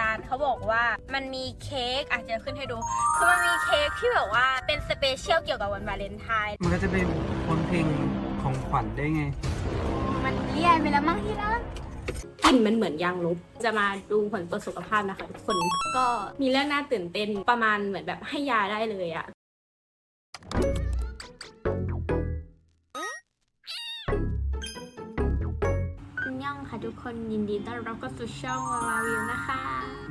ร้านเขาบอกว่ามันมีเค้กอาจจะขึ้นให้ดู คือมันมีเค้กที่แบบว่าเป็นสเปเชียลเกี่ยวกับวันวาเลนไทน์มันก็จะเป็นพ้นเพลงของขวัญได้ไง มันเลี่ยนไปแล้วมั้งที่รักกลิ่นมันเหมือนยางลบ จะมาดูผลตรวจสุขภาพนะคะทุกคน ก็มีเรื่องน่าตื่นเต้นประมาณเหมือนแบบให้ยาได้เลยอะ ทุกคนยินดีต้อนรับเข้าสู่ช่องวาวาวิวนะคะ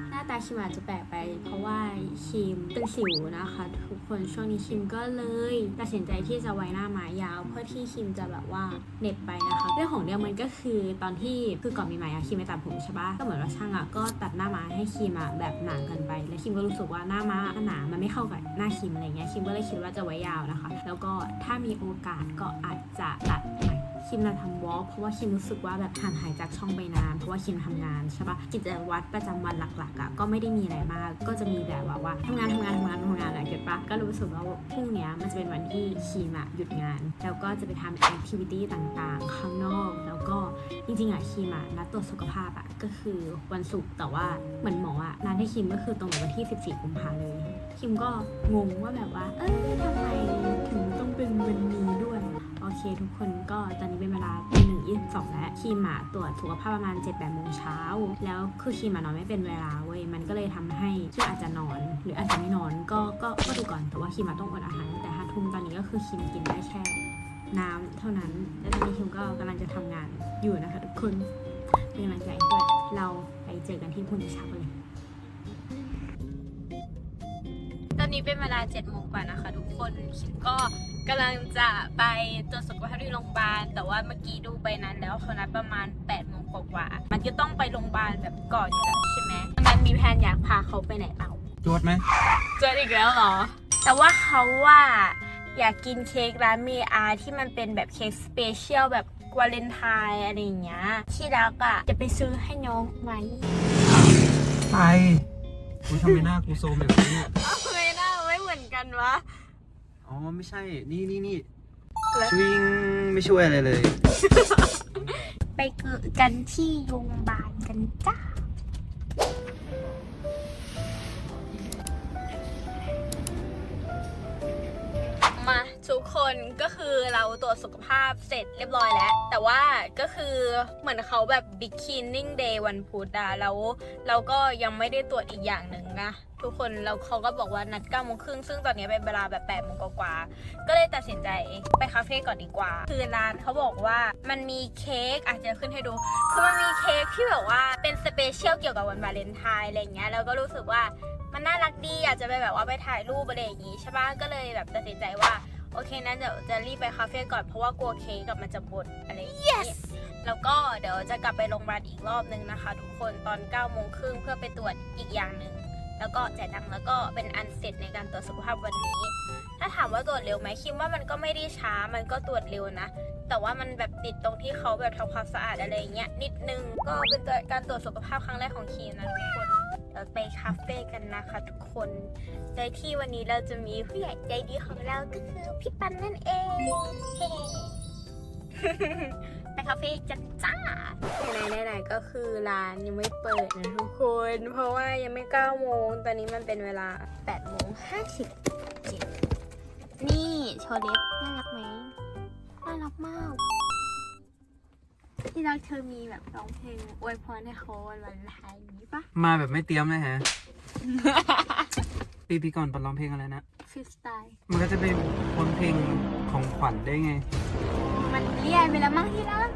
หน้าตาคิมอาจจะแปลกไป เพราะว่าคิมเป็นสิวนะคะ ทุกคนช่วงนี้คิมก็เลยตัดสินใจที่จะไว้หน้ามายาว เพื่อที่คิมจะแบบว่าเน็บไปนะคะเรื่องของเรื่องมันก็คือตอนที่คือก่อนมีไหมอะคิมไม่ตัดผมใช่ปะก็เหมือนว่าช่างอะก็ตัดหน้าม้าให้คิมอะแบบหนาเกินไป แล้วคิมก็รู้สึกว่าหน้าม้าหนามันไม่เข้ากับหน้าคิมอะไรเงี้ยคิมก็เลยคิดว่าจะไว้ยาวนะคะ แล้วก็ถ้ามีโอกาสก็อาจจะตัดใหม่ คิมมาทำวอล์กเพราะว่าคิมรู้สึกว่าแบบห่างหายจากช่องไปนานเพราะว่าคิมทำงานใช่ปะกิจวัตรประจำวันหลักๆอะก็ไม่ได้มีอะไรมาก ก็จะมีแบบว่าว่าทำงานทำงานทำงานทำงานอะไรเก็ตปะก็รู้สึกว่าพรุ่งนี้มันจะเป็นวันที่คิมอะหยุดงาน แล้วก็จะไปทำแอคทิวิตี้ต่างๆ ข้างนอก แล้วก็จริงๆอะคิมอะนัดตรวจสุขภาพอะก็คือวันศุกร์แต่ว่าเหมือนหมออะนัดให้คิมก็คือตรงกับวันที่ 14 กุมภาเลย คิมก็งงว่าแบบว่า เอ้ยทำไมถึงต้องเป็นวันนี้ เคทุกคนก็ตอนนี้เป็นเวลาตีหนึ่งยี่สิบสองแล้วคีมอะตรวจสุขภาพประมาณ7จ็ดแปดโมงเช้าแล้วคือคีมอะนอนไม่เป็นเวลาเว้ยมันก็เลยทำให้คีมอาจจะนอน หรืออาจจะไม่นอนก็ก็ก็ดูก่อนแต่ว่าคีมอะต้องอดอาหารตั้งแต่ห้าทุ่มตอนนี้ก็คือคีมกินได้แค่น้ำเท่านั้นและตอนนี้คีมก็กำลังจะทำงานอยู่นะคะทุกคนเป็นกำลังใจด้วยเราไปเจอกันที่พุ่งนี้เช้าเลย ตอนนี้เป็นเวลา7จ็ดโมงกว่านะคะทุกคนคิมก็ กำลังจะไปตรวจสุขภาพที่โรงพยาบาล แต่ว่าเมื่อกี้ดูไปนั้นแล้วเขานัดประมาณ8ปดโมงกว่าๆมันก็ต้องไปโรงพยาบาลแบบก่อนอยู่แล้วใช่ไหมมันมีแผนอยากพาเขาไปไหนเปล่าจวดไหมเจออีกแล้วเหรอ แต่ว่าเขาว่าอยากกินเค้กร้านเมอาที่มันเป็นแบบเค้กสเปเชียลแบบวาเลนไทน์อะไรอย่างเงี้ยที่รักอะจะไปซื้อให้น้องไหมไปกูทำไมหน้ากูโซมแบบนี้เนี่ยไม่น่าไม่เหมือนกันวะ อ๋อไม่ใช่ นี่นี่นี่แล้วชวิงไม่ช่วยอะไรเลย ไปเกิดกันที่โรงพยาบาลกันจ้า ทุกคนก็คือเราตรวจสุขภาพเสร็จเรียบร้อยแล้ว แต่ว่าก็คือเหมือนเขาแบบ Big Cleaning Day วันพุธอะแล้วเราก็ยังไม่ได้ตรวจอีกอย่างหนึ่งนะ ทุกคนแล้วเขาก็บอกว่านัด9โมงครึ่งซึ่งตอนนี้เป็นเวลาแบบ8โมงกว่าก็เลยตัดสินใจไปคาเฟ่ก่อนดีกว่า คือร้านเขาบอกว่ามันมีเค้กอาจจะขึ้นให้ดูคือมันมีเค้กที่แบบว่าเป็นสเปเชียลเกี่ยวกับวันวาเลนไทน์อะไรเงี้ยแล้วก็รู้สึกว่ามันน่ารักดีอยากจะไปแบบว่าไปถ่ายรูปอะไรอย่างงี้ใช่ปะก็เลยแบบตัดสินใจว่า โอเคนั้นเดี๋ยวจะรีบไปคาเฟ่ก่อนเพราะว่ากลัวเค้กกับมันจะบดอะไรอย่างงี้ yes! แล้วก็เดี๋ยวจะกลับไปโรงพยาบาลอีกรอบนึงนะคะ ทุกคนตอน9โมงครึ่งเพื่อไปตรวจอีกอย่างหนึ่งแล้วก็จ่ายตังค์แล้วก็เป็นอันเสร็จในการตรวจสุขภาพวันนี้ ถ้าถามว่าตรวจเร็วไหมคิดว่ามันก็ไม่ได้ช้ามันก็ตรวจเร็วนะ แต่ว่ามันแบบติดตรงที่เขาแบบทำความสะอาดอะไรอย่างเงี้ยนิดนึงก็เป็นตัวการตรวจสุขภาพครั้งแรกของคีมนะทุกคน เราไปคาเฟ่กันนะคะทุกคน โดยที่วันนี้เราจะมีผู้ใหญ่ใจดีของเราก็คือพี่ปันนั่นเอง ไปคาเฟ่จัดจ้าไหนๆไหนก็คือร้านยังไม่เปิดนะทุกคน เพราะว่ายังไม่9โมง ตอนนี้มันเป็นเวลา8โมง50นี่โชเล็บน่ารักไหมน่ารักมาก ที่รักเธอมีแบบร้องเพลงอวยพรให้เขาวันวาเลนไทน์อย่างนี้ปะมาแบบไม่เตรียมเลยฮะ ปีปีก่อนปอนร้องเพลงอะไรนะฟรีสไตล์ มันก็จะเป็นพ้นเพลงของขวัญได้ไง มันเลี่ยนไปแล้วมั้งที่รัก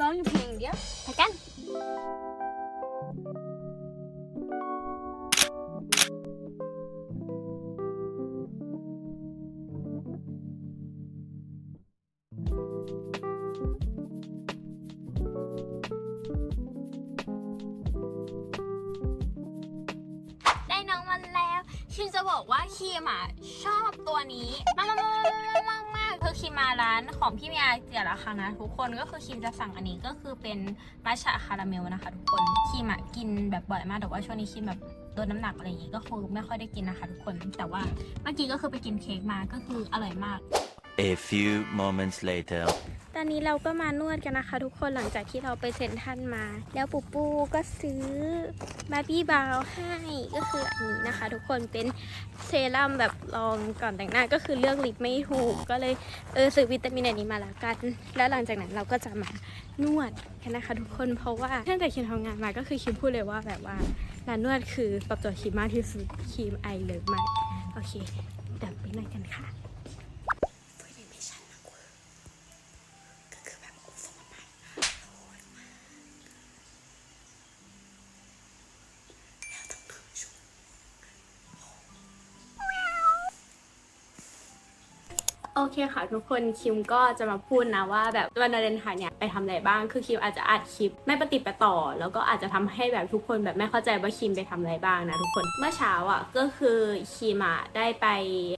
ร้องอยู่เพลงเดียวไปกัน บอกว่าคีมอะชอบตัวนี้มากมากมากมากมากคือคีมมาร้านของพี่เมียเจียละครั้งนะทุกคนก็คือคีมจะสั่งอันนี้ก็คือเป็นมัชชะคาราเมลนะคะ ทุกคนคีมอะกินแบบบ่อยมากแต่ว่าช่วงนี้คีมแบบลดน้ำหนักอะไรอย่างงี้ก็คือไม่ค่อยได้กินนะคะ ทุกคนแต่ว่าเมื่อกี้ก็คือไปกินเค้กมาก็คืออร่อยมาก A few moments later. ตอนนี้เราก็มานวดกันนะคะ ทุกคนหลังจากที่เราไปเซ็นทรันมา แล้วปูปูก็ซื้อบาร์บี้บาวให้ก็คืออันนี้นะคะ ทุกคนเป็นเซรั่มแบบลองก่อนแต่งหน้าก็คือเลือกลิปไม่ถูก ก็เลยเออซื้อวิตามินอันนี้มาและกัน แล้วหลังจากนั้นเราก็จะมานวดกันนะคะ ทุกคนเพราะว่าตั้งแต่คิมทำงานมาก็คือคิมพูดเลยว่าแบบว่าร้านนวดคือตอบโจทย์คิมมากที่สุดคิมไอเลิฟมากโอเคเดี๋ยวไปนวดกันค่ะ โอเคค่ะทุกคนคิมก็จะมาพูดนะว่าแบบวันวาเลนไทน์เนี่ยไปทำอะไรบ้างคือคิมอาจจะอัดคลิปไม่ปฏิปต่อ แล้วก็อาจจะทำให้แบบทุกคนแบบไม่เข้าใจว่าคิมไปทำอะไรบ้างนะทุกคนเมื่อเช้าอะก็คือคิมอะได้ไป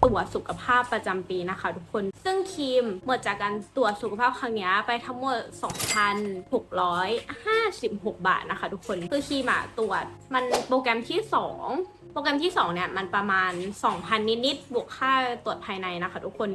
ตรวจสุขภาพประจำปีนะคะ ทุกคน ซึ่งคิมหมดจากการตรวจสุขภาพครั้งนี้ไปทั้งหมด 2,656 บาทนะคะ ทุกคนคือคิมอะตรวจมันโปรแกรมที่ 2 โปรแกรมที่ 2 เนี่ย มันประมาณ 2,000 นิดๆบวกค่าตรวจภายในนะคะทุกคน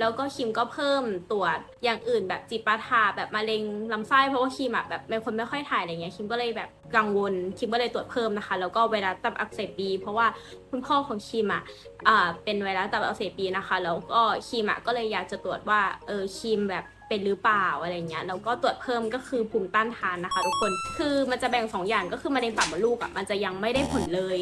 แล้วก็คิมก็เพิ่มตรวจอย่างอื่นแบบจิปาถาแบบมะเร็งลำไส้เพราะว่าคิมอะแบบเป็นคนไม่ค่อยถ่ายอะไรเงี้ยคิมก็เลยแบบกังวลคิมก็เลยตรวจเพิ่มนะคะ แล้วก็ไวรัสตับอักเสบบีเพราะว่าคุณพ่อของคิมอะอ่าเป็นไวรัสตับอักเสบบีนะคะ แล้วก็คิมอะก็เลยอยากจะตรวจว่าเออคิมแบบเป็นหรือเปล่าอะไรเงี้ยแล้วก็ตรวจเพิ่มก็คือภูมิต้านทานนะคะ ทุกคน คือมันจะแบ่งสองอย่างก็คือมะเร็งปากมดลูกอะมันจะยังไม่ได้ผลเลย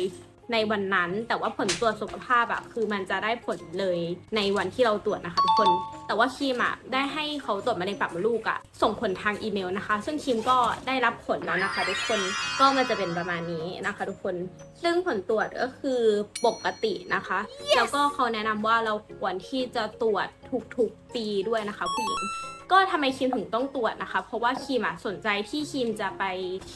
ในวันนั้น แต่ว่าผลตรวจสุขภาพอะคือมันจะได้ผลเลยในวันที่เราตรวจนะคะทุกคน แต่ว่าคิมอะได้ให้เขาตรวจมะเร็งปากมดลูกอะส่งผลทางอีเมลนะคะ ซึ่งคิมก็ได้รับผลแล้วนะคะทุกคนก็มันจะเป็นประมาณนี้นะคะ ทุกคน ซึ่งผลตรวจก็คือปกตินะคะแล้วก็เขาแนะนำว่าเราควรที่จะตรวจทุกๆปีด้วยนะคะผู้หญิง ก็ทำไมคิมถึงต้องตรวจนะคะ เพราะว่าคิมอะสนใจที่คิมจะไป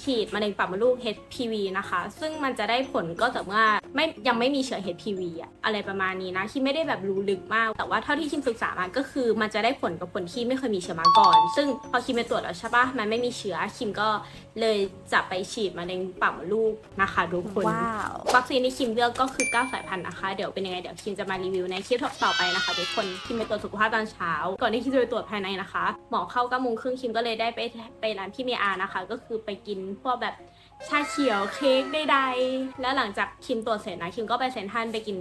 ฉีดมะเร็งปากมดลูก HPV นะคะ ซึ่งมันจะได้ผลก็แต่ว่าไม่ยังไม่มีเชื้อ HPV อะอะไรประมาณนี้นะคิมไม่ได้แบบรู้ลึกมาก แต่ว่าเท่าที่คิมศึกษามาก็คือมันจะได้ผลกับคนที่ไม่เคยมีเชื้อมาก่อน ซึ่งพอคิมไปตรวจแล้วใช่ปะมันไม่มีเชื้อคิมก็เลยจะไปฉีดมะเร็งปากมดลูกนะคะทุกคนวัคซีนที่คิมเลือกก็คือ9สายพันธุ์นะคะเดี๋ยวเป็นยังไงเดี๋ยวคิมจะมารีวิวในคลิปต่อไปนะคะทุกคนคิมไปตรวจสุขภาพตอนเช้า ก่อนที่คิมจะไปตรวจภายในนะคะหมอเข้า9โมงครึ่งคิมก็เลยได้ไปไปร้านพี่เมอานะคะ ก็คือไปกินพวกแบบชาเขียวเค้กใดๆแล้วหลังจากคิมตรวจเสร็จนะคิมก็ไปเซนทรัลไปกิน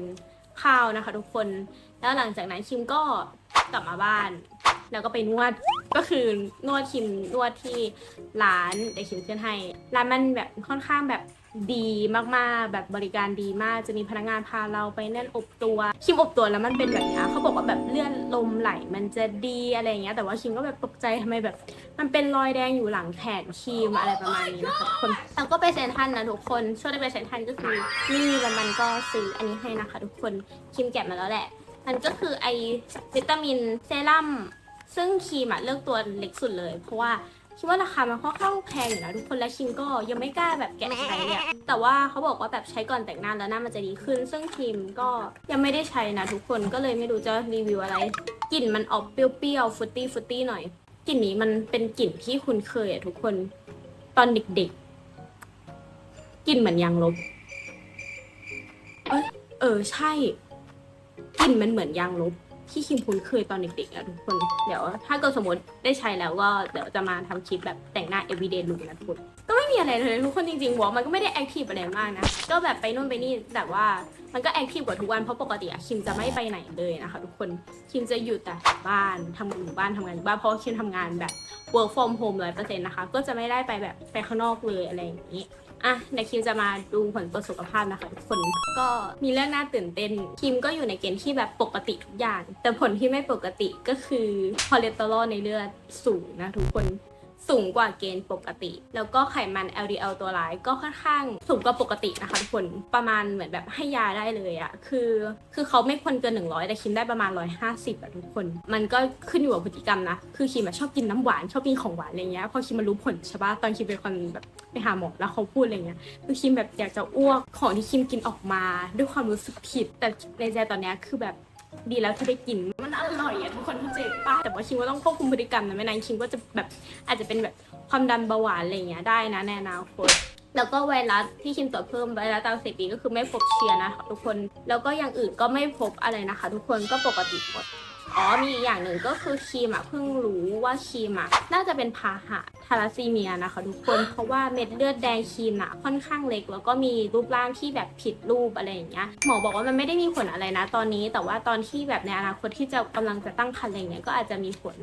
ข้าวนะคะ ทุกคน แล้วหลังจากนั้นคิมก็กลับมาบ้าน แล้วก็ไปนวดก็คือนวดคิมนวดที่ร้านเดี๋ยวคิมขึ้นให้ร้านมันแบบค่อนข้างแบบ ดีมากๆ แบบบริการดีมาก จะมีพนักงานพาเราไปแน่นอบตัวคิมอบตัวแล้วมันเป็นแบบเนี้ยเขาบอกว่าแบบเลื่อนลมไหลมันจะดีอะไรเงี้ยแต่ว่าคิมก็แบบตกใจทำไมแบบ มันเป็นรอยแดงอยู่หลังแขนคิมอะไรประมาณนี้นะคะทุกคนแล้วก็ไปเซ็นทันนะทุกคนช่วงที่ไปเซ็นทันก็คือนี่แล้วมันก็ซื้ออันนี้ให้นะคะ ทุกคนคิมแกะมาแล้วแหละ มันก็คือไอวิตามินเซรั่มซึ่งครีมอะเลือกตัวเล็กสุดเลย เพราะว่า คิดว่าราคามันค่อนข้างแพงอยู่นะทุกคนและคิมก็ยังไม่กล้าแบบแกะใช้เนี่ยแต่ว่าเขาบอกว่าแบบใช้ก่อนแต่งหน้าแล้วหน้ามันจะดีขึ้น ซึ่งครีมก็ยังไม่ได้ใช้นะทุกคนก็เลยไม่รู้จะรีวิวอะไรกลิ่นมันออกเปรี้ยวๆฟุตตี้ฟุตตี้หน่อยกลิ่นนี้มันเป็นกลิ่นที่คุณเคยอะทุกคนตอนเด็กๆกลิ่นเหมือนยางลบเอยเออใช่กลิ่นมันเหมือนยางลบ ที่คิมคุ้นเคยตอนเด็กๆอะทุกคน เดี๋ยวถ้าเกิดสมมติได้ใช้แล้วก็เดี๋ยวจะมาทำคลิปแบบแต่งหน้า everyday look นะทุกคนก็ไม่มีอะไรเลยทุกคนจริงๆวอมันก็ไม่ได้แอคทีฟอะไรมากนะ ก็แบบไปนู่นไปนี่แต่ว่ามันก็แอคทีฟกว่าทุกวันเพราะปกติอะคิมจะไม่ไปไหนเลยนะคะทุกคนคิมจะอยู่แต่บ้านทำงานอยู่บ้านทำงานอยู่บ้านเพราะว่าคิมทำงานแบบ work from home ร้อยเปอร์เซ็นต์นะคะก็จะไม่ได้ไปแบบไปข้างนอกเลยอะไรอย่างนี้ อะในคิมจะมาดูผลตรวจสุขภาพนะคะทุกคนก็มีเรื่องน่าตื่นเต้นคิมก็อยู่ในเกณฑ์ที่แบบปกติทุกอย่าง แต่ผลที่ไม่ปกติก็คือคอเลสเตอรอลในเลือดสูงนะทุกคน สูงกว่าเกณฑ์ปกติ แล้วก็ไขมัน LDL ตัวร้ายก็ค่อนข้างสูงกว่าปกตินะคะทุกคนประมาณเหมือนแบบให้ยาได้เลยอะคือ คือเขาไม่ควรเกิน 100 แต่คิมได้ประมาณ 150อะทุกคน มันก็ขึ้นอยู่กับพฤติกรรมนะ คือคิมอะชอบกินน้ำหวานชอบกินของหวานอะไรเงี้ยพอคิมมารู้ผลใช่ปะตอนคิมเป็นคนแบบไปหาหมอแล้วเขาพูดอะไรเงี้ยคือคิมแบบอยากจะอ้วกของที่คิมกินออกมา ด้วยความรู้สึกผิดแต่ในใจตอนนี้คือแบบ ดีแล้วที่ได้กิน มันอร่อยอะทุกคนเข้าใจปะแต่ว่าคิงว่าต้องควบคุมพฤติกรรมนะไม่นั้นคิมก็จะแบบอาจจะเป็นแบบความดันเบาหวานอะไรเงี้ยได้นะในอนาคตแล้วก็ไวรัสที่คิมตรวจเพิ่มไวรัสตามเสปีก็คือไม่พบเชื้อนะคะทุกคน แล้วก็อย่างอื่นก็ไม่พบอะไรนะคะ ทุกคนก็ปกติหมด อ๋อมีอีกอย่างหนึ่งก็คือครีมอะเพิ่งรู้ว่าครีมอะน่าจะเป็นพาหะทาราซีเมียนะคะทุกคนเพราะว่าเม็ดเลือดแดงครีมอะค่อนข้างเล็ก แล้วก็มีรูปร่างที่แบบผิดรูปอะไรอย่างเงี้ยหมอบอกว่ามันไม่ได้มีผลอะไรนะตอนนี้ แต่ว่าตอนที่แบบในอนาคตที่จะกำลังจะตั้งครรภ์อะไรเงี้ยก็อาจจะมีผล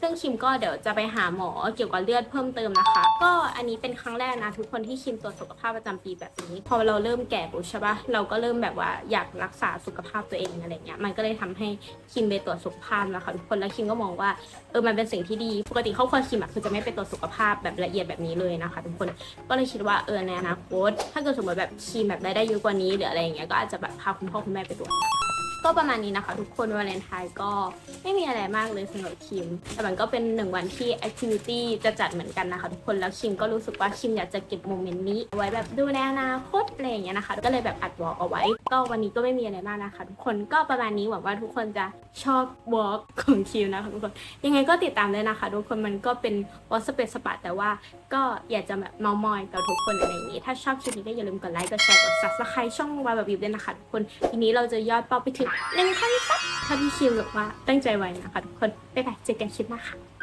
ซึ่งคิมก็เดี๋ยวจะไปหาหมอเกี่ยวกับเลือดเพิ่มเติมนะคะ ก็อันนี้เป็นครั้งแรกนะทุกคนที่คิมตรวจสุขภาพประจำปีแบบนี้ พอเราเริ่มแก่ปุ๊บใช่ปะเราก็เริ่มแบบว่าอยากรักษาสุขภาพตัวเองอะไรเงี้ยมันก็เลยทำให้คิมไปตรวจสุขภาพนะคะทุกคนแล้วคิมก็มองว่าเออมันเป็นสิ่งที่ดีปกติครอบครัวคิมอะคือจะไม่ไปตรวจสุขภาพแบบละเอียดแบบนี้เลยนะคะ ทุกคนก็เลยคิดว่าเออในอนาคตถ้าเกิดสมมติแบบคิมแบบรายได้เยอะกว่านี้หรืออะไรเงี้ยก็อาจจะแบบพาคุณพ่อคุณแม่ไปตรวจ ก็ประมาณนี้นะคะ ทุกคนวาเลนไทน์ก็ไม่มีอะไรมากเลยสำหรับคิม แต่มันก็เป็นหนึ่งวันที่แอคทิวิตี้จะจัดเหมือนกันนะคะ ทุกคนแล้วคิมก็รู้สึกว่าคิมอยากจะเก็บโมเมนต์นี้ไว้แบบดูในอนาคตอะไรอย่างเงี้ยนะคะ ก็เลยแบบอัดวอล์กเอาไว้ ก็วันนี้ก็ไม่มีอะไรมากนะคะ ทุกคนก็ประมาณนี้หวังว่าทุกคนจะชอบวอล์กของคิมนะคะทุกคนยังไงก็ติดตามเลยนะคะ ทุกคนมันก็เป็นวอล์กสเปซสปะแต่ว่าก็อยากจะแบบเมามอยกับทุกคนอะไรอย่างงี้ถ้าชอบคลิปนี้ก็อย่าลืมกดไลค์กดแชร์กด subscribe ช่องวายแบบวิวด้วยนะคะทุกคนทีนี้เราจะยอดเป้าไปถึงหนึ่งพันซับเท่าที่คิมแบบว่าตั้งใจไว้นะคะทุกคนบ๊ายบายเจอกันคลิปหน้าค่ะ